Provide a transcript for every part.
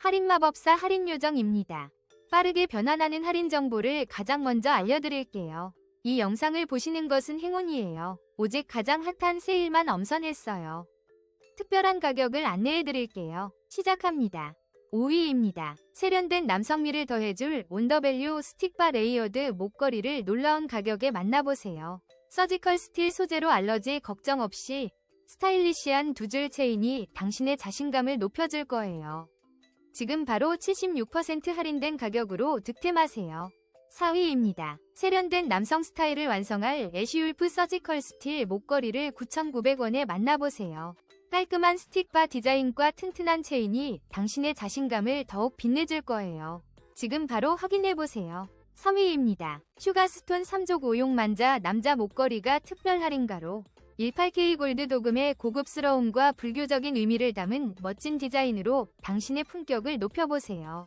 할인 마법사 할인 요정입니다. 빠르게 변환하는 할인 정보를 가장 먼저 알려드릴게요. 이 영상을 보시는 것은 행운이에요. 오직 가장 핫한 세일만 엄선했어요. 특별한 가격을 안내해드릴게요. 시작합니다. 5위입니다. 세련된 남성미를 더해줄 온더밸류 스틱바 레이어드 목걸이를 놀라운 가격에 만나보세요. 서지컬 스틸 소재로 알러지 걱정 없이 스타일리시한 두 줄 체인이 당신의 자신감을 높여줄 거예요. 지금 바로 76% 할인된 가격으로 득템하세요. 4위입니다. 세련된 남성 스타일을 완성할 애쉬울프 서지컬 스틸 목걸이를 9,900원에 만나보세요. 깔끔한 스틱바 디자인과 튼튼한 체인이 당신의 자신감을 더욱 빛내줄 거예요. 지금 바로 확인해보세요. 3위입니다. 슈가스톤 3족 5용 만자 남자 목걸이가 특별 할인가로 18K 골드 도금의 고급스러움과 불교적인 의미를 담은 멋진 디자인으로 당신의 품격을 높여보세요.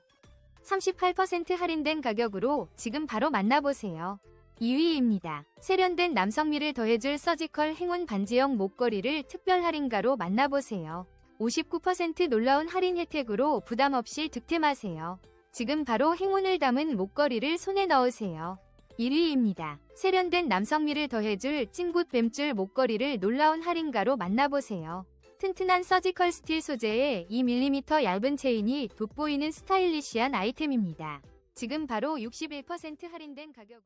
38% 할인된 가격으로 지금 바로 만나보세요. 2위입니다. 세련된 남성미를 더해줄 서지컬 행운 반지형 목걸이를 특별 할인가로 만나보세요. 59% 놀라운 할인 혜택으로 부담 없이 득템하세요. 지금 바로 행운을 담은 목걸이를 손에 넣으세요. 1위입니다. 세련된 남성미를 더해줄 찡굿 뱀줄 목걸이를 놀라운 할인가로 만나보세요. 튼튼한 서지컬 스틸 소재의 2mm 얇은 체인이 돋보이는 스타일리시한 아이템입니다. 지금 바로 61% 할인된 가격